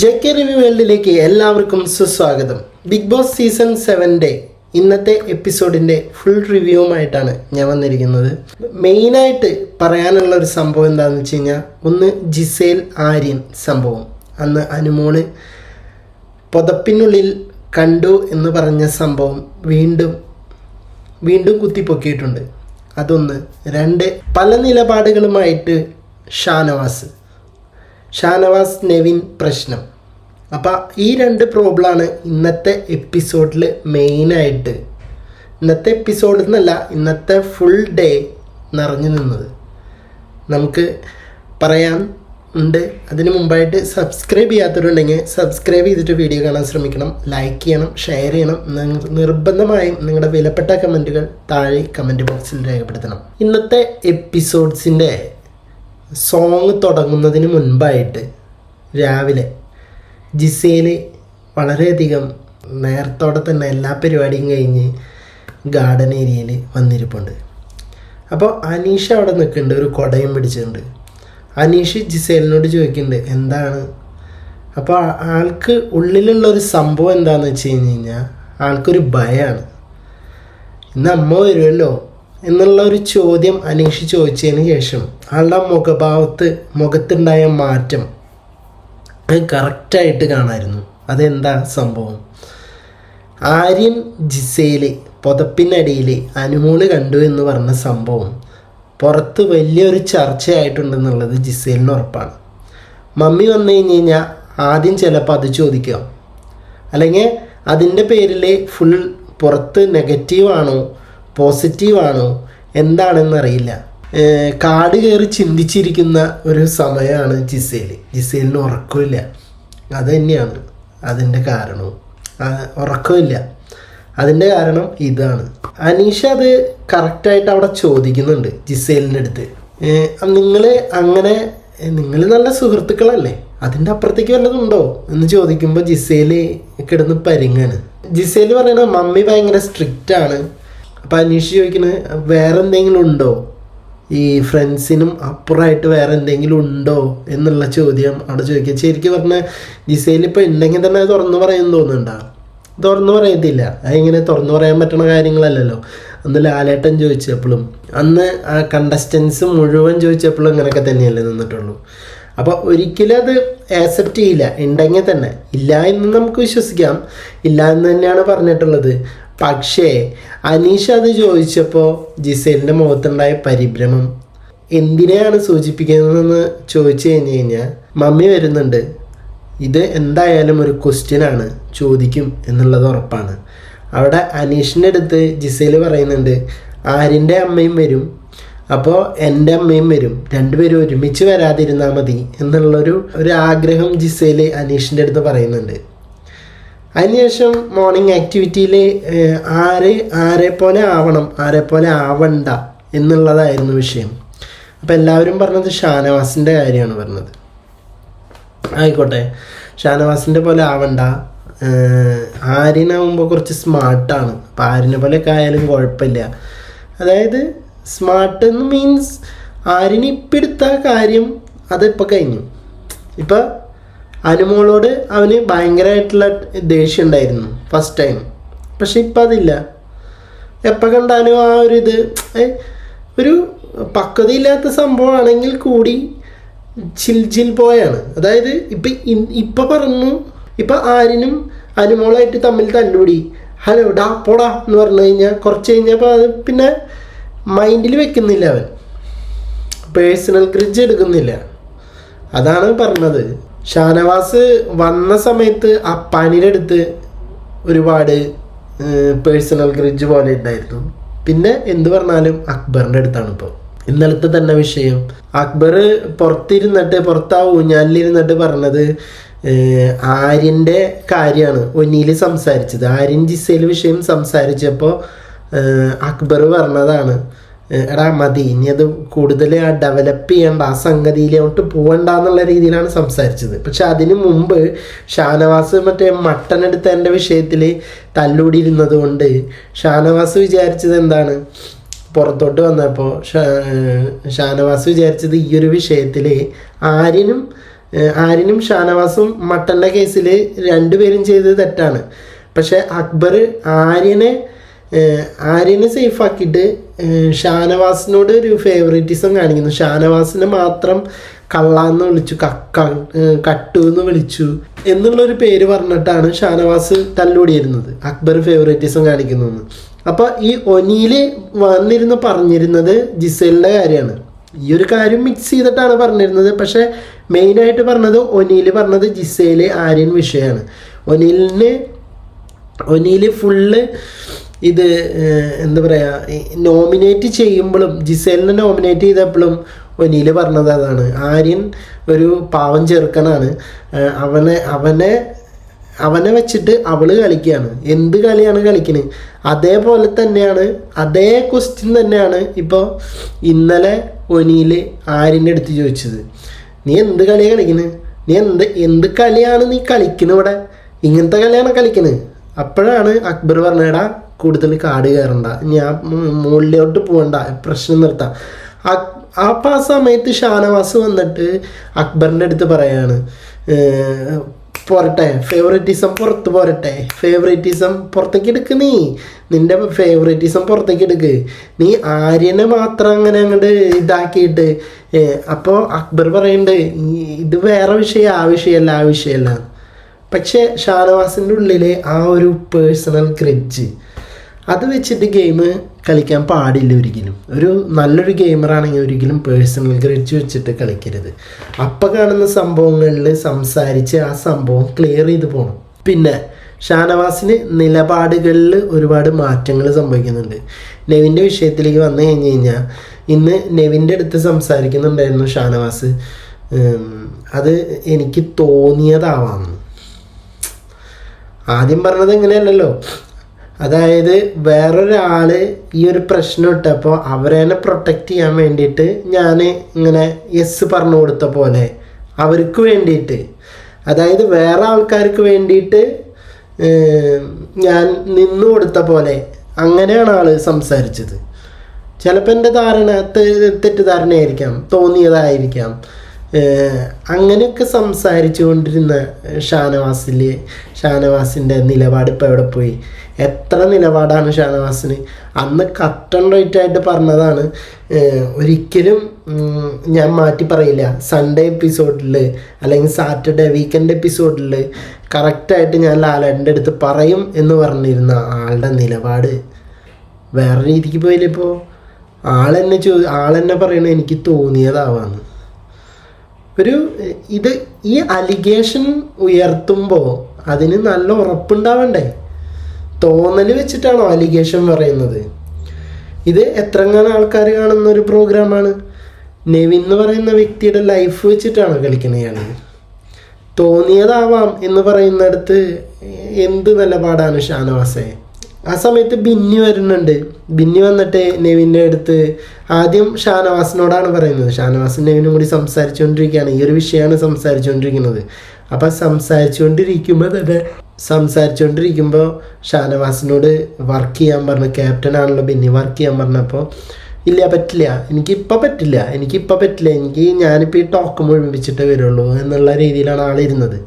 J K review വേൾഡിലേക്ക് എല്ലാവർക്കും സുസ്വാഗതം. ബിഗ് ബോസ് സീസൺ സെവന്റെ ഇന്നത്തെ എപ്പിസോഡിന്റെ ഫുൾ റിവ്യൂവുമായിട്ടാണ് ഞാൻ വന്നിരിക്കുന്നത്. മെയിനായിട്ട് പറയാനുള്ള ഒരു സംഭവം എന്താണെന്ന് വെച്ച് കഴിഞ്ഞാൽ ഒന്ന് ജിസേൽ ആര്യൻ സംഭവം. അന്ന് അനുമോൾ പുതപ്പിനുള്ളിൽ കണ്ടു എന്ന് പറഞ്ഞ സംഭവം വീണ്ടും വീണ്ടും കുത്തിപ്പൊക്കിയിട്ടുണ്ട്. അതൊന്ന്. രണ്ട് പല നിലപാടുകളുമായിട്ട് ഷാനവാസ്. ഷാനവാസ് നെവിൻ പ്രശ്നം. അപ്പോൾ ഈ രണ്ട് പ്രോബ്ലമാണ് ഇന്നത്തെ എപ്പിസോഡിൽ മെയിനായിട്ട് ഇന്നത്തെ എപ്പിസോഡിൽ നിന്നല്ല ഇന്നത്തെ ഫുൾ ഡേ നിറഞ്ഞു നിന്നത്. നമുക്ക് പറയാൻ ഉണ്ട്. അതിന് മുമ്പായിട്ട് സബ്സ്ക്രൈബ് ചെയ്യാത്തവരുണ്ടെങ്കിൽ സബ്സ്ക്രൈബ് ചെയ്തിട്ട് വീഡിയോ കാണാൻ ശ്രമിക്കണം. ലൈക്ക് ചെയ്യണം ഷെയർ ചെയ്യണം. നിർബന്ധമായും നിങ്ങളുടെ വിലപ്പെട്ട കമന്റുകൾ താഴെ കമന്റ് ബോക്സിൽ രേഖപ്പെടുത്തണം. ഇന്നത്തെ എപ്പിസോഡ്സിന്റെ സോങ് തുടങ്ങുന്നതിന് മുൻപായിട്ട് രാവിലെ ജിസേൽ വളരെയധികം നേരത്തോടെ തന്നെ എല്ലാ പരിപാടിയും കഴിഞ്ഞ് ഗാർഡൻ ഏരിയയിൽ വന്നിരിപ്പുണ്ട്. അപ്പോൾ അനീഷ അവിടെ നിൽക്കുന്നുണ്ട് ഒരു കുടയും പിടിച്ചിട്ടുണ്ട്. അനീഷ് ജിസേലിനോട് ചോദിക്കുന്നുണ്ട് എന്താണ്? അപ്പോൾ ആൾക്ക് ഉള്ളിലുള്ള ഒരു സംഭവം എന്താണെന്ന് വെച്ച് കഴിഞ്ഞ് കഴിഞ്ഞാൽ ആൾക്കൊരു ഭയമാണ് ഇന്ന് അമ്മ വരുമല്ലോ എന്നുള്ള ഒരു ചോദ്യം അനീഷ് ചോദിച്ചതിന് ശേഷം ആളുടെ മുഖഭാവത്ത് മുഖത്തുണ്ടായ മാറ്റം കറക്റ്റായിട്ട് കാണാമായിരുന്നു അതെന്താ സംഭവം? ആര്യൻ ജിസയിൽ പുതപ്പിനടിയിൽ അനുമോൾ കണ്ടു എന്ന് പറഞ്ഞ സംഭവം പുറത്ത് വലിയൊരു ചർച്ചയായിട്ടുണ്ടെന്നുള്ളത് ജിസേലിന് ഉറപ്പാണ്. മമ്മി വന്നു കഴിഞ്ഞ് കഴിഞ്ഞാൽ ആദ്യം ചിലപ്പോൾ അത് ചോദിക്കാം അല്ലെങ്കിൽ അതിന്റെ പേരിൽ ഫുൾ പുറത്ത് നെഗറ്റീവാണോ പോസിറ്റീവാണോ എന്താണെന്നറിയില്ല കാട് കയറി ചിന്തിച്ചിരിക്കുന്ന ഒരു സമയമാണ് ജിസേൽ ജിസേലിന് ഉറക്കമില്ല. അത് തന്നെയാണ് അതിന്റെ കാരണവും. ഉറക്കമില്ല. അതിന്റെ കാരണം ഇതാണ്. അനീഷ അത് കറക്റ്റായിട്ട് അവിടെ ചോദിക്കുന്നുണ്ട് ജിസേലിന്റെ അടുത്ത്. നിങ്ങൾ അങ്ങനെ നിങ്ങൾ നല്ല സുഹൃത്തുക്കളല്ലേ? അതിന്റെ അപ്പുറത്തേക്ക് വല്ലതുണ്ടോ എന്ന് ചോദിക്കുമ്പോൾ ജിസേൽ കിടന്ന് പരിങ്ങാണ്. ജിസേൽ പറയണ മമ്മി ഭയങ്കര സ്ട്രിക്റ്റ് ആണ് അപ്പം അനീഷ് ചോദിക്കുന്നത് വേറെ എന്തെങ്കിലും ഉണ്ടോ? ഈ ഫ്രണ്ട്സിനും അപ്പുറമായിട്ട് വേറെ എന്തെങ്കിലും ഉണ്ടോ എന്നുള്ള ചോദ്യം അവിടെ ചോദിക്കുക. ശരിക്കും പറഞ്ഞാൽ ജിസയിൽ ഇപ്പോൾ ഉണ്ടെങ്കിൽ തന്നെ അത് തുറന്നു പറയുമെന്ന് തോന്നുന്നുണ്ടോ? തുറന്നു പറയത്തില്ല. അതിങ്ങനെ തുറന്നു പറയാൻ പറ്റുന്ന കാര്യങ്ങളല്ലല്ലോ. അന്ന് ലാലേട്ടൻ ചോദിച്ചപ്പോഴും അന്ന് ആ കണ്ടസ്റ്റൻസ് മുഴുവൻ ചോദിച്ചപ്പോഴും അങ്ങനെയൊക്കെ തന്നെയല്ലേ നിന്നിട്ടുള്ളൂ. അപ്പോൾ ഒരിക്കലും അത് ആക്സെപ്റ്റ് ചെയ്യില്ല. ഉണ്ടെങ്കിൽ തന്നെ. ഇല്ല എന്ന് നമുക്ക് വിശ്വസിക്കാം. ഇല്ല എന്ന് തന്നെയാണ് പറഞ്ഞിട്ടുള്ളത്. പക്ഷേ അനീഷ അത് ചോദിച്ചപ്പോൾ ജിസേലിന്റെ മുഖത്തുണ്ടായ പരിഭ്രമം. എന്തിനെയാണ് സൂചിപ്പിക്കുന്നതെന്ന് ചോദിച്ചു കഴിഞ്ഞ് കഴിഞ്ഞാൽ മമ്മി വരുന്നുണ്ട്. ഇത് എന്തായാലും ഒരു ക്വസ്റ്റ്യനാണ് ചോദിക്കും എന്നുള്ളത് ഉറപ്പാണ്. അവിടെ അനീഷിന്റെ അടുത്ത് ജിസേൽ പറയുന്നുണ്ട് ആരിന്റെ അമ്മയും വരും. അപ്പോൾ എന്റെ അമ്മയും വരും. രണ്ടുപേരും ഒരുമിച്ച് വരാതിരുന്നാൽ മതി എന്നുള്ളൊരു ഒരു ആഗ്രഹം ജിസേൽ അനീഷിന്റെ അടുത്ത് പറയുന്നുണ്ട്. അതിനുശേഷം മോർണിംഗ് ആക്ടിവിറ്റിയിൽ ആര് ആരെ പോലെ ആവണം ആരെ പോലെ ആവണ്ട എന്നുള്ളതായിരുന്നു വിഷയം. അപ്പോൾ എല്ലാവരും പറഞ്ഞത് ഷാനവാസിന്റെ കാര്യമാണ് പറഞ്ഞത്. ആയിക്കോട്ടെ. ഷാനവാസിന്റെ പോലെ ആവണ്ട. ആര്യനാവുമ്പോൾ കുറച്ച് സ്മാർട്ടാണ് അപ്പോൾ ആര്യനെ പോലെയൊക്കെ ആയാലും കുഴപ്പമില്ല. അതായത് സ്മാർട്ട് എന്ന് മീൻസ് ആര്യന് കാര്യം അതിപ്പോൾ കഴിഞ്ഞു. ഇപ്പം അനുമോളോട് അവന് ഭയങ്കരമായിട്ടുള്ള ദേഷ്യം ഉണ്ടായിരുന്നു ഫസ്റ്റ് ടൈം പക്ഷെ ഇപ്പം അതില്ല. എപ്പോൾ കണ്ടാലും ആ ഒരു ഇത് ഒരു പക്വതയില്ലാത്ത സംഭവമാണെങ്കിൽ കൂടി ചിൽ ചിൽ പോയാണ്. അതായത് ഇപ്പം ഇപ്പം പറഞ്ഞു ഇപ്പം ആരിനും അനുമോളായിട്ട് തമ്മിൽ തല്ലുകൂടി ഹലോ ഡാ പോടാ എന്ന് പറഞ്ഞു കഴിഞ്ഞാൽ കുറച്ച് കഴിഞ്ഞപ്പോൾ അത് പിന്നെ മൈൻഡിൽ വെക്കുന്നില്ല അവൻ. പേഴ്സണൽ ക്രിഡ്ജ് എടുക്കുന്നില്ല. അതാണ് പറഞ്ഞത്. ഷാനവാസ് വന്ന സമയത്ത് ആ അടുത്ത് ഒരുപാട് പേഴ്സണൽ ഗ്രിഡ്ജ് പോലെ ഉണ്ടായിരുന്നു. പിന്നെ എന്ത് പറഞ്ഞാലും അക്ബറിന്റെ അടുത്താണ് ഇപ്പോൾ ഇന്നലത്തെ തന്നെ വിഷയം. അക്ബർ പുറത്തിരുന്നിട്ട് പുറത്താ ഊഞ്ഞാലിരുന്നിട്ട് പറഞ്ഞത് ആര്യന്റെ കാര്യമാണ്. ഒന്നിയിൽ സംസാരിച്ചത്. ആര്യൻ ജിസയിൽ വിഷയം സംസാരിച്ചപ്പോൾ അക്ബർ പറഞ്ഞതാണ്. എടാ മതി. ഇനി അത് കൂടുതൽ ആ ഡെവലപ്പ് ചെയ്യേണ്ട ആ സംഗതിയിലോട്ട് പോകണ്ട എന്നുള്ള രീതിയിലാണ് സംസാരിച്ചത്. പക്ഷെ അതിനു മുമ്പ് ഷാനവാസ് മറ്റേ മട്ടൻ എടുത്തതിന്റെ വിഷയത്തിൽ തല്ലൂടിയിരുന്നത് കൊണ്ട് ഷാനവാസ് വിചാരിച്ചത് എന്താണ്? പുറത്തോട്ട് വന്നപ്പോൾ ഷാനവാസ് വിചാരിച്ചത് ഈ ഒരു വിഷയത്തിൽ ആര്യനും ആര്യനും ഷാനവാസും മട്ടന്റെ കേസിൽ രണ്ടുപേരും ചെയ്തത് തെറ്റാണ്. പക്ഷെ അക്ബർ ആര്യനെ ആര്യനെ സേഫ് ആക്കിയിട്ട് ഏഹ് ഷാനവാസിനോട് ഒരു ഫേവറേറ്റിസം കാണിക്കുന്നു. ഷാനവാസിനെ മാത്രം കള്ളാന്ന് വിളിച്ചു കക്ക കട്ടു എന്ന് വിളിച്ചു എന്നുള്ളൊരു പേര് പറഞ്ഞിട്ടാണ് ഷാനവാസ് തല്ലുകൂടിയിരുന്നത്. അക്ബർ ഫേവറേറ്റിസം കാണിക്കുന്നു അപ്പോൾ അപ്പൊ ഈ ഒനിയിൽ വന്നിരുന്ന് പറഞ്ഞിരുന്നത് ജിസേലിന്റെ കാര്യമാണ്. ഈ ഒരു കാര്യം മിക്സ് ചെയ്തിട്ടാണ് പറഞ്ഞിരുന്നത്. പക്ഷെ മെയിനായിട്ട് പറഞ്ഞത് ഒനിയിൽ പറഞ്ഞത് ജിസേൽ ആര്യൻ വിഷയമാണ് ഒനിലിന് ഒനിയിൽ ഫുള്ള് ഇത് എന്താ പറയുക നോമിനേറ്റ് ചെയ്യുമ്പോഴും ജിസേലിനെ നോമിനേറ്റ് ചെയ്തപ്പോഴും ഒനിയിൽ പറഞ്ഞത് അതാണ്. ആര്യൻ ഒരു പാവം ചെറുക്കനാണ്. അവനെ അവനെ അവനെ വെച്ചിട്ട് അവൾ കളിക്കുകയാണ് എന്ത് കളിയാണ് കളിക്കുന്നത് അതേപോലെ തന്നെയാണ് അതേ ക്വസ്റ്റ്യൻ തന്നെയാണ് ഇപ്പോൾ ഇന്നലെ ഒനിയിൽ ആര്യന്റെ അടുത്ത് ചോദിച്ചത്. നീ എന്ത് കളിയാണ് കളിക്കുന്നത് നീ എന്ത് എന്ത് കളിയാണ് നീ കളിക്കുന്നത് ഇവിടെ? ഇങ്ങനത്തെ കളിയാണ് കളിക്കുന്നത് അപ്പോഴാണ് അക്ബർ പറഞ്ഞേടാ കൂടുതൽ കാട് കയറണ്ട. ഞാൻ മുകളിലോട്ട് പോകണ്ട പ്രശ്നം നിർത്താം. അപ്പം ആ സമയത്ത് ഷാനവാസ് വന്നിട്ട് അക്ബറിന്റെ അടുത്ത് പറയാണ് പോരട്ടെ ഫേവറേറ്റിസം പുറത്ത് പോരട്ടെ. ഫേവറേറ്റിസം പുറത്തേക്ക് എടുക്ക് നീ. നിന്റെ ഫേവറേറ്റിസം പുറത്തേക്ക് എടുക്ക്. നീ ആര്യനെ മാത്രം അങ്ങനെ അങ്ങോട്ട് ഇതാക്കിയിട്ട് അപ്പോൾ അക്ബർ പറയുന്നുണ്ട് "ഈ- ഇത് വേറെ വിഷയം ആ വിഷയമല്ല ആ വിഷയമല്ല. പക്ഷേ ഷാനവാസിന്റെ ഉള്ളിലെ ആ ഒരു പേഴ്സണൽ ക്രെഡ്ജ് അത് വെച്ചിട്ട് ഗെയിം കളിക്കാൻ പാടില്ല ഒരിക്കലും. ഒരു നല്ലൊരു ഗെയിമറാണെങ്കിൽ ഒരിക്കലും പേഴ്സണൽ ഗ്രഡ്ജ് വെച്ചിട്ട് കളിക്കരുത്. അപ്പം കാണുന്ന സംഭവങ്ങളിൽ സംസാരിച്ച് ആ സംഭവം ക്ലിയർ ചെയ്ത് പോകണം പിന്നെ ഷാനവാസിന് നിലപാടുകളിൽ ഒരുപാട് മാറ്റങ്ങൾ സംഭവിക്കുന്നുണ്ട്. നെവിന്റെ വിഷയത്തിലേക്ക് വന്നു കഴിഞ്ഞ് കഴിഞ്ഞാൽ ഇന്ന് നെവിന്റെ അടുത്ത് സംസാരിക്കുന്നുണ്ടായിരുന്നു ഷാനവാസ്. അത് എനിക്ക് തോന്നിയതാവാമെന്ന് ആദ്യം പറഞ്ഞത് എങ്ങനെയല്ലല്ലോ അതായത് വേറൊരാൾ ഈ ഒരു പ്രശ്നം ഇട്ടപ്പോൾ അവരെ പ്രൊട്ടക്റ്റ് ചെയ്യാൻ വേണ്ടിയിട്ട് ഞാൻ ഇങ്ങനെ യെസ് പറഞ്ഞു കൊടുത്ത പോലെ അവർക്ക് വേണ്ടിയിട്ട്. അതായത് വേറെ ആൾക്കാർക്ക് വേണ്ടിയിട്ട് ഞാൻ നിന്നു കൊടുത്ത പോലെ അങ്ങനെയാണ് ആൾ സംസാരിച്ചത്. ചിലപ്പോൾ എന്റെ ധാരണ തെറ്റിദ്ധാരണയായിരിക്കാം തോന്നിയതായിരിക്കാം. അങ്ങനെയൊക്കെ സംസാരിച്ചു കൊണ്ടിരുന്ന ഷാനവാസിൽ ഷാനവാസിന്റെ നിലപാട് ഇപ്പോൾ എവിടെ പോയി? എത്ര നിലപാടാണ് ഷാനവാസിന്? അന്ന് കട്ടൺ റൈറ്റ് ആയിട്ട് പറഞ്ഞതാണ്. ഒരിക്കലും ഞാൻ മാറ്റി പറയില്ല. സൺഡേ എപ്പിസോഡിൽ അല്ലെങ്കിൽ സാറ്റർഡേ വീക്കെൻഡ് എപ്പിസോഡിൽ കറക്റ്റായിട്ട് ഞാൻ ലാലേട്ടന്റെ അടുത്ത് പറയും എന്ന് പറഞ്ഞിരുന്ന ആളുടെ നിലപാട്. വേറെ രീതിക്ക് പോയില്ലേ ഇപ്പോൾ ആളെന്നെ ചോ ആളെന്നെ പറയണ എനിക്ക് തോന്നിയതാവാന്ന്. ഒരു ഇത് ഈ അലിഗേഷൻ ഉയർത്തുമ്പോൾ അതിന് നല്ല ഉറപ്പുണ്ടാവണ്ടേ? തോന്നൽ വെച്ചിട്ടാണോ അലിഗേഷൻ പറയുന്നത്? ഇത് എത്രങ്ങാനും ആൾക്കാർ കാണുന്ന ഒരു പ്രോഗ്രാമാണ് നെവിൻ എന്ന് പറയുന്ന വ്യക്തിയുടെ ലൈഫ് വെച്ചിട്ടാണ് കളിക്കുന്നത് ഞാൻ തോന്നിയതാവാം എന്ന് പറയുന്നിടത്ത് എന്ത് നിലപാടാണ് ഷാനവാസെ? ആ സമയത്ത് ബിന്നി വരുന്നുണ്ട്. ബിന്നി വന്നിട്ട് നെവിന്റെ അടുത്ത് ആദ്യം ഷാനവാസിനോടാണ് പറയുന്നത്. ഷാനവാസും നെവിനും കൂടി സംസാരിച്ചുകൊണ്ടിരിക്കുകയാണ്. ഈ ഒരു വിഷയമാണ് സംസാരിച്ചുകൊണ്ടിരിക്കുന്നത്. അപ്പം സംസാരിച്ചുകൊണ്ടിരിക്കുമ്പോൾ തന്നെ സംസാരിച്ചുകൊണ്ടിരിക്കുമ്പോൾ ഷാനവാസിനോട് വർക്ക് ചെയ്യാൻ പറഞ്ഞു. ക്യാപ്റ്റൻ ആണല്ലോ ബിന്നി വർക്ക് ചെയ്യാൻ പറഞ്ഞപ്പോൾ ഇല്ല പറ്റില്ല. എനിക്കിപ്പോൾ പറ്റില്ല. എനിക്കിപ്പോൾ പറ്റില്ല. എനിക്ക് ഞാനിപ്പോൾ ഈ ടോക്ക് മുഴുമിപ്പിച്ചിട്ടേ വരുള്ളൂ എന്നുള്ള രീതിയിലാണ് ആളിരുന്നത്.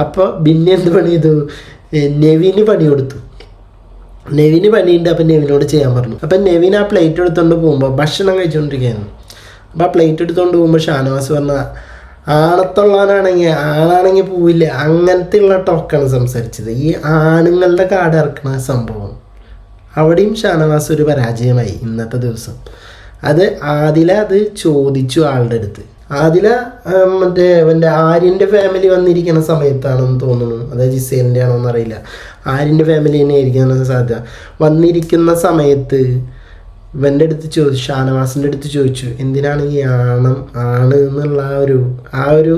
അപ്പോൾ ബിന്നി എന്ത് പണി ചെയ്തു? നെവിന് പണി കൊടുത്തു. നെവിന് പണിയുണ്ട് അപ്പം നെവിനോട് ചെയ്യാൻ പറഞ്ഞു. അപ്പം നെവിൻ ആ പ്ലേറ്റ് എടുത്തുകൊണ്ട് പോകുമ്പോൾ ഭക്ഷണം കഴിച്ചുകൊണ്ടിരിക്കുകയായിരുന്നു അപ്പം ആ പ്ലേറ്റ് എടുത്തുകൊണ്ട് പോകുമ്പോൾ ഷാനവാസ് പറഞ്ഞ ആണത്തുള്ളവനാണെങ്കിൽ ആണാണെങ്കിൽ പോവില്ല. അങ്ങനത്തെ ഉള്ള ടോക്കാണ് സംസാരിച്ചത്. ഈ ആണുങ്ങളുടെ കാട് ഇറക്കുന്ന സംഭവം. അവിടെയും ഷാനവാസ് ഒരു പരാജയമായി ഇന്നത്തെ ദിവസം. അത് ആദില അത് ചോദിച്ചു ആളുടെ അടുത്ത്. ആദില മറ്റേ അവന്റെ ആര്യന്റെ ഫാമിലി വന്നിരിക്കുന്ന സമയത്താണെന്ന് തോന്നുന്നു. അതായത് ജിസേലിന്റെ ആണോ എന്നറിയില്ല ആര്യന്റെ ഫാമിലി തന്നെ ആയിരിക്കാൻ സാധ്യത? വന്നിരിക്കുന്ന സമയത്ത് ഇവന്റെ അടുത്ത് ചോദിച്ചു ഷാനവാസിന്റെ അടുത്ത് ചോദിച്ചു എന്തിനാണ് ഈ ആണം ആണ് എന്നുള്ള ആ ഒരു ആ ഒരു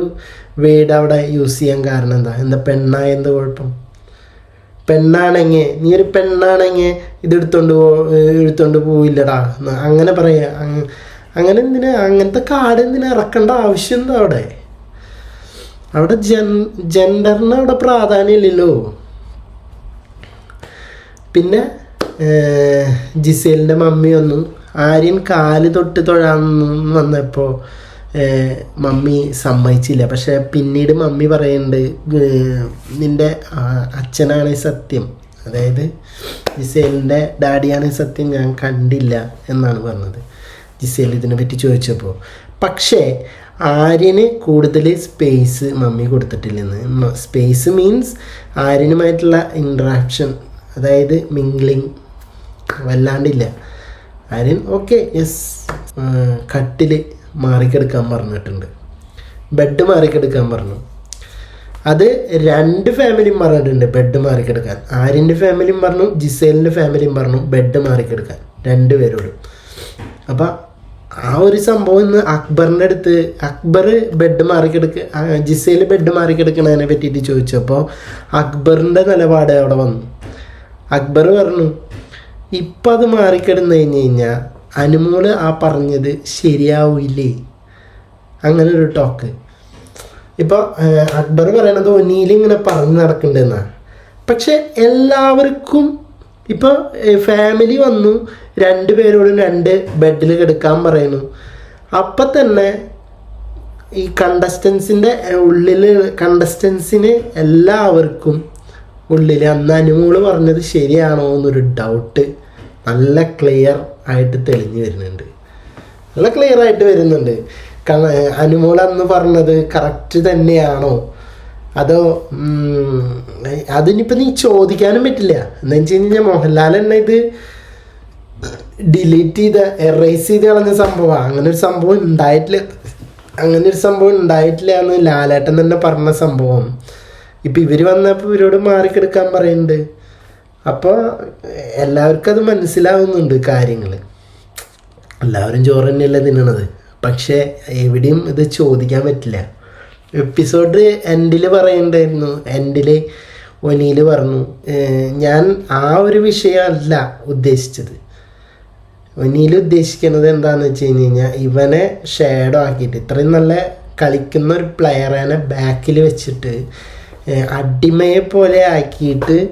വേഡ് അവിടെ യൂസ് ചെയ്യാൻ കാരണം എന്താ? എന്താ പെണ്ണായ എന്താ കുഴപ്പം? പെണ്ണാണെങ്കിൽ നീ ഒരു പെണ്ണാണെങ്കിൽ ഇതെടുത്തോണ്ട് പോ എടുത്തോണ്ട് പോവില്ലടാ. അങ്ങനെ പറയാ അങ്- അങ്ങനെ എന്തിനാ അങ്ങനത്തെ കാട് എന്തിനാ ഇറക്കേണ്ട ആവശ്യം എന്താ അവിടെ? അവിടെ ജെൻ ജെൻഡറിന് അവിടെ പ്രാധാന്യമില്ലല്ലോ പിന്നെ ജിസേലിന്റെ മമ്മി വന്നു. ആര്യൻ കാൽ തൊട്ട് തൊഴാന്ന് വന്നപ്പോൾ മമ്മി സമ്മതിച്ചില്ല. പക്ഷെ പിന്നീട് മമ്മി പറയുന്നുണ്ട് നിന്റെ അച്ഛനാണ് സത്യം. അതായത് ജിസേലിന്റെ ഡാഡിയാണ് സത്യം ഞാൻ കണ്ടില്ല എന്നാണ് പറഞ്ഞത് ജിസേൽ ഇതിനെ പറ്റി ചോദിച്ചപ്പോൾ പക്ഷേ ആര്യന് കൂടുതൽ സ്പേസ് മമ്മി കൊടുത്തിട്ടില്ലെന്ന്. സ്പേസ് മീൻസ് ആര്യനുമായിട്ടുള്ള ഇൻട്രാക്ഷൻ അതായത് മിംഗ്ലിങ് വല്ലാണ്ടില്ല. ആര്യൻ ഓക്കെ യെസ് കട്ടിൽ മാറിക്കെടുക്കാൻ പറഞ്ഞിട്ടുണ്ട്. ബെഡ് മാറിക്കെടുക്കാൻ പറഞ്ഞു. അത് രണ്ട് ഫാമിലിയും പറഞ്ഞിട്ടുണ്ട് ബെഡ് മാറിക്കെടുക്കാൻ. ആര്യന്റെ ഫാമിലിയും പറഞ്ഞു ജിസേലിന്റെ ഫാമിലിയും പറഞ്ഞു ബെഡ് മാറിക്കെടുക്കാൻ. രണ്ട് പേരോടും. അപ്പം ആ ഒരു സംഭവം ഇന്ന് അക്ബറിന്റെ അടുത്ത് അക്ബർ ബെഡ് മാറിക്കെടുക്ക ജിസേൽ ബെഡ് മാറിക്കെടുക്കണതിനെ പറ്റിയിട്ട് ചോദിച്ചപ്പോൾ അക്ബറിന്റെ നിലപാട് അവിടെ വന്നു. അക്ബർ പറഞ്ഞു ഇപ്പം അത് മാറിക്കിടന്നു കഴിഞ്ഞ് കഴിഞ്ഞാൽ അനുമോൾ ആ പറഞ്ഞത് ശരിയാവില്ലേ? അങ്ങനെ ഒരു ടോക്ക് ഇപ്പോൾ അക്ബർ പറയണത് ഒന്നിയിൽ ഇങ്ങനെ പറഞ്ഞു നടക്കണ്ടെന്നാണ് പക്ഷെ എല്ലാവർക്കും ഇപ്പോൾ ഫാമിലി വന്നു രണ്ട് പേരോടും രണ്ട് ബെഡിൽ കിടക്കാൻ പറയുന്നു. അപ്പം തന്നെ ഈ കണ്ടസ്റ്റൻസിന്റെ ഉള്ളിൽ കണ്ടസ്റ്റൻസിന് എല്ലാവർക്കും ഉള്ളിൽ അന്ന് അനുമോൾ പറഞ്ഞത് ശരിയാണോ എന്നൊരു ഡൗട്ട് നല്ല ക്ലിയർ ആയിട്ട് തെളിഞ്ഞു വരുന്നുണ്ട്. നല്ല ക്ലിയർ ആയിട്ട് വരുന്നുണ്ട്. കാരണം അനുമോൾ അന്ന് പറഞ്ഞത് കറക്റ്റ് തന്നെയാണോ? അതോ അതിനിപ്പോൾ നീ ചോദിക്കാനും പറ്റില്ല. എന്താ വെച്ച് കഴിഞ്ഞാൽ മോഹൻലാൽ തന്നെ ഇത് ഡിലീറ്റ് ചെയ്ത എറേസ് ചെയ്ത് കളഞ്ഞ സംഭവമാണ് അങ്ങനെ ഒരു സംഭവം ഉണ്ടായിട്ടില്ല. അങ്ങനെ ഒരു സംഭവം ഉണ്ടായിട്ടില്ല എന്ന് ലാലേട്ടൻ തന്നെ പറഞ്ഞ സംഭവം. ഇപ്പം ഇവർ വന്നപ്പോൾ ഇവരോട് മാറിക്കെടുക്കാൻ പറയുന്നുണ്ട് അപ്പോൾ എല്ലാവർക്കും അത് മനസ്സിലാവുന്നുണ്ട് കാര്യങ്ങൾ എല്ലാവരും ചോറ് തന്നെയല്ലേ തിന്നണത്. പക്ഷേ എവിടെയും ഇത് ചോദിക്കാൻ പറ്റില്ല. എപ്പിസോഡ് എൻഡിൽ പറയണ്ടായിരുന്നു. എൻഡിൽ ഒനിയിൽ പറഞ്ഞു ഞാൻ ആ ഒരു വിഷയമല്ല ഉദ്ദേശിച്ചത്. ഒനിയിൽ ഉദ്ദേശിക്കുന്നത് എന്താണെന്ന് വെച്ച് കഴിഞ്ഞ് കഴിഞ്ഞാൽ ഇവനെ ഷേഡോ ആക്കിയിട്ട് ഇത്രയും നല്ല കളിക്കുന്ന ഒരു പ്ലെയറിനെ ബാക്കിൽ വെച്ചിട്ട് അടിമയെ പോലെ ആക്കിയിട്ട്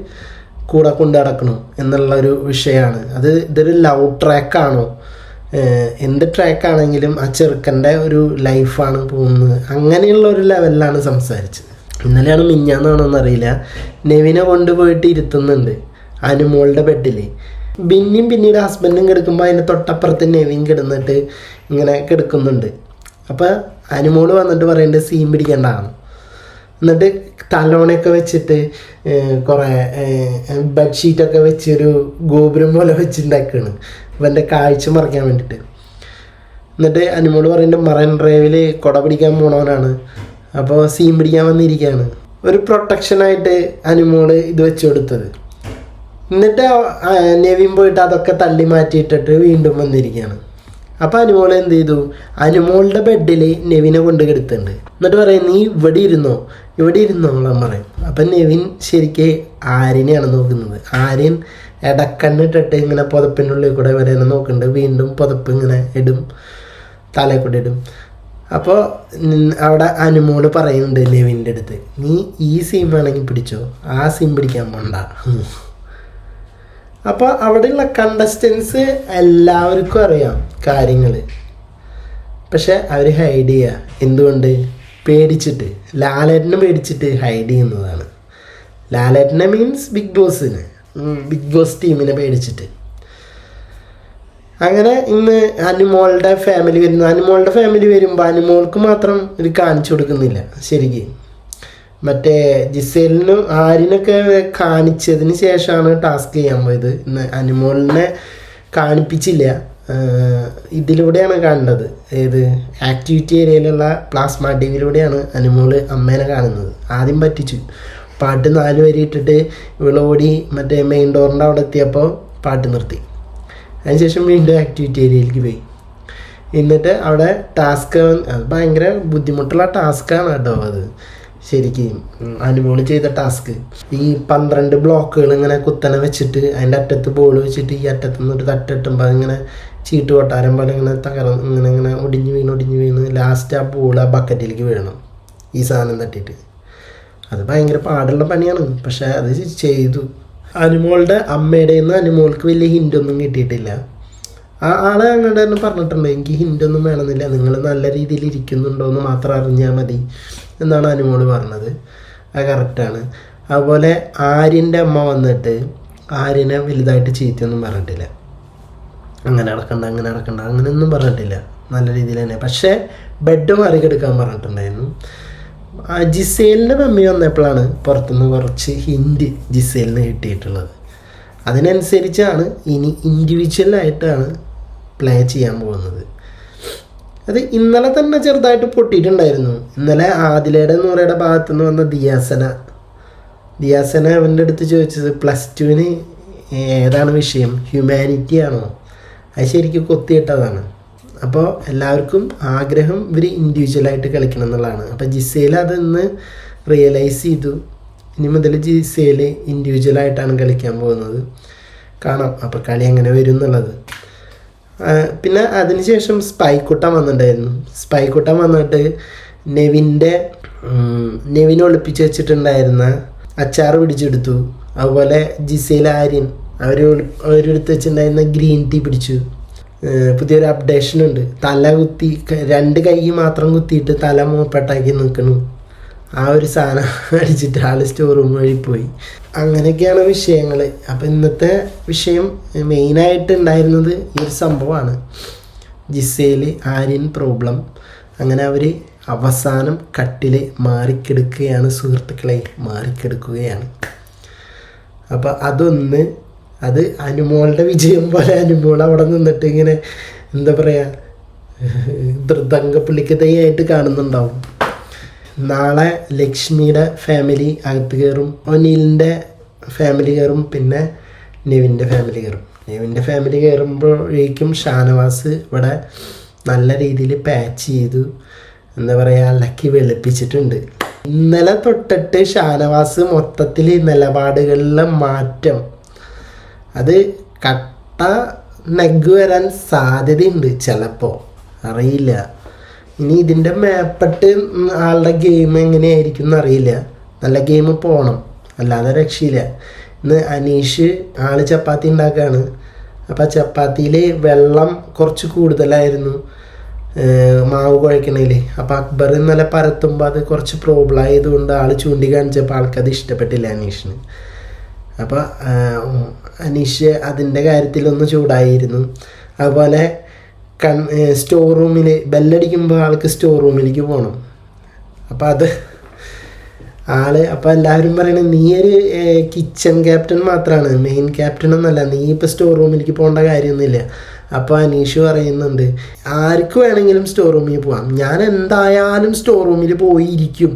കൂടെ കൊണ്ടു നടക്കണം എന്നുള്ള ഒരു വിഷയമാണ്. അത് ഇതൊരു ലവ് ട്രാക്കാണോ എന്ത് ട്രാക്കാണെങ്കിലും ആ ചെറുക്കന്റെ ഒരു ലൈഫാണ് പോകുന്നത്. അങ്ങനെയുള്ള ഒരു ലെവലിലാണ് സംസാരിച്ചത്. ഇന്നലെയാണ് മിഞ്ഞാന്നാണോന്ന് അറിയില്ല. നെവിനെ കൊണ്ടുപോയിട്ട് ഇരുത്തുന്നുണ്ട്. അനുമോളുടെ ബെഡിൽ ബിന്നിയും പിന്നീട് ഹസ്ബൻഡും കിടക്കുമ്പോൾ അതിന്റെ തൊട്ടപ്പുറത്ത് നെവിൻ കിടന്നിട്ട് ഇങ്ങനെ കിടക്കുന്നുണ്ട്. അപ്പോൾ അനുമോൾ വന്നിട്ട് പറയുന്നുണ്ട് സീൻ പിടിക്കേണ്ടതാണ് എന്നിട്ട് തലോണയൊക്കെ വെച്ചിട്ട് കുറേ ബെഡ്ഷീറ്റൊക്കെ വെച്ച് ഒരു ഗോപുരം പോലെ വെച്ചിട്ടുണ്ടാക്കുകയാണ് ഇവന്റെ കാഴ്ച മറിക്കാൻ വേണ്ടിയിട്ട് എന്നിട്ട് അനുമോൾ പറയുന്നുണ്ട് മറൻ ഡ്രൈവിൽ കുട പിടിക്കാൻ പോണവനാണ്. അപ്പോൾ സീൻ പിടിക്കാൻ വന്നിരിക്കുകയാണ് ഒരു പ്രൊട്ടക്ഷനായിട്ട് അനുമോൾ ഇത് വെച്ച് കൊടുത്തത്. എന്നിട്ട് നെവിൻ പോയിട്ട് അതൊക്കെ തള്ളി മാറ്റിയിട്ടിട്ട് വീണ്ടും വന്നിരിക്കുകയാണ് അപ്പോൾ അനുമോൾ എന്ത് ചെയ്തു? അനുമോളുടെ ബെഡിൽ നെവിനെ കൊണ്ട് കിടത്തുന്നുണ്ട് എന്നിട്ട് പറയും നീ ഇവിടെ ഇരുന്നോ? ഇവിടെ ഇരുന്നോളാം പറയും. അപ്പം നെവിൻ ശരിക്ക് ആര്യനെയാണ് നോക്കുന്നത്. ആര്യൻ ഇടക്കണ്ണിട്ടിട്ട് ഇങ്ങനെ പുതപ്പിന്റെ ഉള്ളിൽ കൂടെ വരെ നോക്കുന്നുണ്ട്. വീണ്ടും പുതപ്പ് ഇങ്ങനെ ഇടും. തലയിൽ കൂടെ ഇടും. അപ്പോൾ അവിടെ അനുമോൾ പറയുന്നുണ്ട് നെവിന്റെ അടുത്ത് നീ ഈ സീം വേണമെങ്കിൽ പിടിച്ചോ? ആ സീം പിടിക്കാൻ പോണ്ട. അപ്പോൾ അവിടെയുള്ള കണ്ടസ്റ്റൻസ് എല്ലാവർക്കും അറിയാം കാര്യങ്ങൾ പക്ഷെ അവർ ഹൈഡ് ചെയ്യുക എന്തുകൊണ്ട്? പേടിച്ചിട്ട്. ലാലേട്ടനെ പേടിച്ചിട്ട് ഹൈഡ് ചെയ്യുന്നതാണ്. ലാലേട്ടനെ മീൻസ് ബിഗ് ബോസിന് ബിഗ് ബോസ് ടീമിനെ പേടിച്ചിട്ട്. അങ്ങനെ ഇന്ന് അനുമോളുടെ ഫാമിലി വരുന്നു. അനുമോളുടെ ഫാമിലി വരുമ്പോൾ അനുമോൾക്ക് മാത്രം ഇത് കാണിച്ചു കൊടുക്കുന്നില്ല. ശരിക്കും. മറ്റേ ജിസേലിനും ആരിനൊക്കെ കാണിച്ചതിന് ശേഷമാണ് ടാസ്ക് ചെയ്യാൻ പോയത്. ഇന്ന് അനുമോളിനെ കാണിപ്പിച്ചില്ല. ഇതിലൂടെയാണ് കണ്ടത്. ഏത്? ആക്ടിവിറ്റി ഏരിയയിലുള്ള പ്ലാസ്മ ടിവിയിലൂടെയാണ് അനുമോൾ അമ്മേനെ കാണുന്നത്. ആദ്യം പറ്റിച്ചു. പാട്ട് നാല് വരി ഇട്ടിട്ട് ഇവളോടി മറ്റേ മെയിൻ ഡോറിന്റെ അവിടെ എത്തിയപ്പോൾ പാട്ട് നിർത്തി. അതിനുശേഷം വീണ്ടും ആക്ടിവിറ്റി ഏരിയയിലേക്ക് പോയി. എന്നിട്ട് അവിടെ ടാസ്ക് ഭയങ്കര ബുദ്ധിമുട്ടുള്ള ടാസ്ക്കാണ് കേട്ടോ അത്. ശരിക്കും അനുമോൾ ചെയ്ത ടാസ്ക് ഈ പന്ത്രണ്ട് ബ്ലോക്കുകൾ ഇങ്ങനെ കുത്തനെ വെച്ചിട്ട് അതിന്റെ അറ്റത്ത് ബോൾ വെച്ചിട്ട് ഈ അറ്റത്ത് നിന്നൊരു തട്ടിട്ടുമ്പോൾ അതിങ്ങനെ ചീട്ട് കൊട്ടാരം പോലെ ഇങ്ങനെ തകർന്ന് ഇങ്ങനെ ഇങ്ങനെ ഒടിഞ്ഞു വീണ് ഒടിഞ്ഞു വീണ് ലാസ്റ്റ് ആ ബോൾ ആ ബക്കറ്റിലേക്ക് വീഴണം. ഈ സാധനം തട്ടിയിട്ട്. അത് ഭയങ്കര പാടുള്ള പണിയാണ്. പക്ഷേ അത് ചെയ്തു. അനുമോളുടെ അമ്മയുടെ നിന്ന് അനുമോൾക്ക് വലിയ ഹിന്റൊന്നും കിട്ടിയിട്ടില്ല. ആ ആളെ അങ്ങോട്ട് തന്നെ പറഞ്ഞിട്ടുണ്ട് എനിക്ക് ഹിന്റൊന്നും വേണമെന്നില്ല. നിങ്ങൾ നല്ല രീതിയിൽ ഇരിക്കുന്നുണ്ടോ എന്ന് മാത്രം അറിഞ്ഞാൽ മതി. എന്നാണ് അനുമോൾ പറഞ്ഞത്. അത് കറക്റ്റാണ് അതുപോലെ ആര്യന്റെ അമ്മ വന്നിട്ട് ആര്യനെ വലുതായിട്ട് ചീത്തയൊന്നും പറഞ്ഞിട്ടില്ല. അങ്ങനെ നടക്കണ്ട അങ്ങനെ നടക്കണ്ട അങ്ങനെയൊന്നും പറഞ്ഞിട്ടില്ല. നല്ല രീതിയിൽ തന്നെ. പക്ഷേ ബെഡ് മാറിക്കെടുക്കാൻ പറഞ്ഞിട്ടുണ്ടായിരുന്നു. ജിസേലിന്റെ മമ്മി വന്നപ്പോഴാണ് പുറത്തുനിന്ന് കുറച്ച് ഹിൻഡ് ജിസേലിന് കിട്ടിയിട്ടുള്ളത്. അതിനനുസരിച്ചാണ് ഇനി ഇൻഡിവിജ്വലായിട്ടാണ് പ്ലേ ചെയ്യാൻ പോകുന്നത്. അത് ഇന്നലെ തന്നെ ചെറുതായിട്ട് പൊട്ടിയിട്ടുണ്ടായിരുന്നു. ഇന്നലെ ആദിലയുടെ നൂറയുടെ ഭാഗത്തു നിന്ന് വന്ന ദിയാസന. ദിയാസന അവന്റെ അടുത്ത് ചോദിച്ചത് പ്ലസ് ടുവിന് ഏതാണ് വിഷയം? ഹ്യൂമാനിറ്റി ആണോ? അത് ശരിക്കും കൊത്തിയിട്ടതാണ്. അപ്പോൾ എല്ലാവർക്കും ആഗ്രഹം ഇവർ ഇൻഡിവിജ്വലായിട്ട് കളിക്കണം എന്നുള്ളതാണ്. അപ്പോൾ ജിസേൽ അതൊന്ന് റിയലൈസ് ചെയ്തു. ഇനി മുതൽ ജിസയിൽ ഇൻഡിവിജ്വലായിട്ടാണ് കളിക്കാൻ പോകുന്നത്. കാണാം. അപ്പോൾ കളി എങ്ങനെ വരും എന്നുള്ളത്. പിന്നെ അതിനുശേഷം സ്പൈക്കുട്ടൻ വന്നിട്ടുണ്ടായിരുന്നു. സ്പൈക്കുട്ടൻ വന്നിട്ട് നെവിന്റെ നെവിനെ ഒളിപ്പിച്ച് വെച്ചിട്ടുണ്ടായിരുന്ന അച്ചാർ പിടിച്ചെടുത്തു. അതുപോലെ ജിസേൽ ആര്യൻ അവർ അവരെടുത്ത് വെച്ചിട്ടുണ്ടായിരുന്ന ഗ്രീൻ ടീ പിടിച്ചു. പുതിയൊരു അപ്ഡേഷൻ ഉണ്ട്. തല കുത്തി രണ്ട് കൈ മാത്രം കുത്തിയിട്ട് തല മൂപ്പട്ടാക്കി നിൽക്കണു. ആ ഒരു സാധനം അടിച്ചിട്ട് ആൾ സ്റ്റോർ റൂം വഴി പോയി. അങ്ങനെയൊക്കെയാണ് വിഷയങ്ങൾ അപ്പം ഇന്നത്തെ വിഷയം മെയിനായിട്ട് ഉണ്ടായിരുന്നത് ഈ ഒരു സംഭവമാണ്. ജിസയിൽ ആര്യൻ പ്രോബ്ലം അങ്ങനെ അവർ അവസാനം കട്ടിൽ മാറിക്കെടുക്കുകയാണ്. സുഹൃത്തുക്കളെ മാറിക്കെടുക്കുകയാണ്. അപ്പോൾ അതൊന്ന് അത് അനുമോളുടെ വിജയം പോലെ അനുമോൾ അവിടെ നിന്നിട്ട് ഇങ്ങനെ എന്താ പറയുക ദൃതംഗ പുള്ളിക്കതയായിട്ട് കാണുന്നുണ്ടാവും. നാളെ ലക്ഷ്മിയുടെ ഫാമിലി അകത്ത് കയറും. ഒനിലിന്റെ ഫാമിലി കയറും പിന്നെ നെവിന്റെ ഫാമിലി കയറും. നെവിന്റെ ഫാമിലി കയറുമ്പോഴേക്കും ഷാനവാസ് ഇവിടെ നല്ല രീതിയിൽ പാച്ച് ചെയ്തു. എന്താ പറയുക ലക്കി വെളുപ്പിച്ചിട്ടുണ്ട്. ഇന്നലെ തൊട്ടിട്ട് ഷാനവാസ് മൊത്തത്തിൽ നിലപാടുകളിലെ മാറ്റം. അത് കട്ട നെഗ് വരാൻ സാധ്യതയുണ്ട് ചിലപ്പോൾ അറിയില്ല. ഇനി ഇതിന്റെ മേപ്പെട്ട് ആളുടെ ഗെയിം എങ്ങനെയായിരിക്കും എന്നറിയില്ല. നല്ല ഗെയിം പോകണം അല്ലാതെ രക്ഷയില്ല. ഇന്ന് അനീഷ് ആൾ ചപ്പാത്തി ഉണ്ടാക്കുകയാണ് അപ്പോൾ ചപ്പാത്തിയിൽ വെള്ളം കുറച്ച് കൂടുതലായിരുന്നു. മാവ് കുഴക്കണേൽ അപ്പോൾ അക്ബർ ഇന്നലെ പരത്തുമ്പോൾ അത് കുറച്ച് പ്രോബ്ലം ആയതുകൊണ്ട് ആൾ ചൂണ്ടിക്കാണിച്ചപ്പോൾ ആൾക്കത് ഇഷ്ടപ്പെട്ടില്ല അനീഷിന്. അപ്പോൾ അനീഷ് അതിന്റെ കാര്യത്തിലൊന്ന് ചൂടായിരുന്നു. അതുപോലെ കൺ സ്റ്റോർ റൂമിൽ ബെല്ലടിക്കുമ്പോൾ ആൾക്ക് സ്റ്റോർ റൂമിലേക്ക് പോകണം അപ്പോൾ അത് ആൾ അപ്പോൾ എല്ലാവരും പറയണത് നീ ഒരു കിച്ചൺ ക്യാപ്റ്റൻ മാത്രമാണ് മെയിൻ ക്യാപ്റ്റൻ ഒന്നല്ല. നീ ഇപ്പോൾ സ്റ്റോർ റൂമിലേക്ക് പോകേണ്ട കാര്യമൊന്നുമില്ല അപ്പോൾ അനീഷ് പറയുന്നുണ്ട് ആർക്ക് വേണമെങ്കിലും സ്റ്റോർ റൂമിൽ പോവാം. ഞാൻ എന്തായാലും സ്റ്റോർ റൂമിൽ പോയിരിക്കും.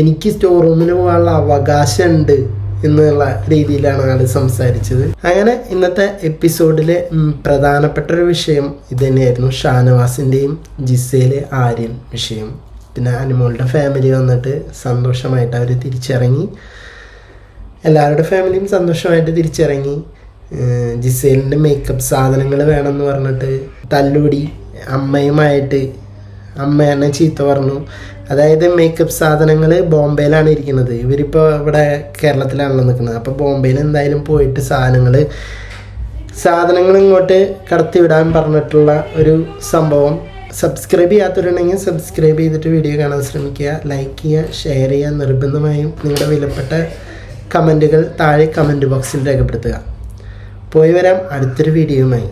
എനിക്ക് സ്റ്റോർ റൂമിൽ പോകാനുള്ള അവകാശമുണ്ട് എന്നുള്ള രീതിയിലാണ് ആൾ സംസാരിച്ചത്. അങ്ങനെ ഇന്നത്തെ എപ്പിസോഡിലെ പ്രധാനപ്പെട്ട ഒരു വിഷയം ഇത് തന്നെയായിരുന്നു ഷാനവാസിന്റെയും ജിസയിലെ ആര്യൻ വിഷയം. പിന്നെ അനുമോളുടെ ഫാമിലി വന്നിട്ട് സന്തോഷമായിട്ട് അവർ തിരിച്ചിറങ്ങി. എല്ലാവരുടെ ഫാമിലിയും സന്തോഷമായിട്ട് തിരിച്ചിറങ്ങി. ജിസേലിന്റെ മേക്കപ്പ് സാധനങ്ങൾ വേണമെന്ന് പറഞ്ഞിട്ട് തല്ലുപടി അമ്മയുമായിട്ട് അമ്മ എന്നെ ചീത്ത പറഞ്ഞു. അതായത് മേക്കപ്പ് സാധനങ്ങൾ ബോംബെയിലാണ് ഇരിക്കുന്നത്. ഇവരിപ്പോൾ ഇവിടെ കേരളത്തിലാണല്ലോ നിൽക്കുന്നത്. അപ്പോൾ ബോംബെയിൽ എന്തായാലും പോയിട്ട് സാധനങ്ങൾ സാധനങ്ങൾ ഇങ്ങോട്ട് കടത്തിവിടാൻ പറഞ്ഞിട്ടുള്ള ഒരു സംഭവം. സബ്സ്ക്രൈബ് ചെയ്യാത്തവരുണ്ടെങ്കിൽ സബ്സ്ക്രൈബ് ചെയ്തിട്ട് വീഡിയോ കാണാൻ ശ്രമിക്കുക. ലൈക്ക് ചെയ്യുക ഷെയർ ചെയ്യുക. നിർബന്ധമായും നിങ്ങളുടെ വിലപ്പെട്ട കമന്റുകൾ താഴെ കമന്റ് ബോക്സിൽ രേഖപ്പെടുത്തുക. പോയി വരാം അടുത്തൊരു വീഡിയോയുമായി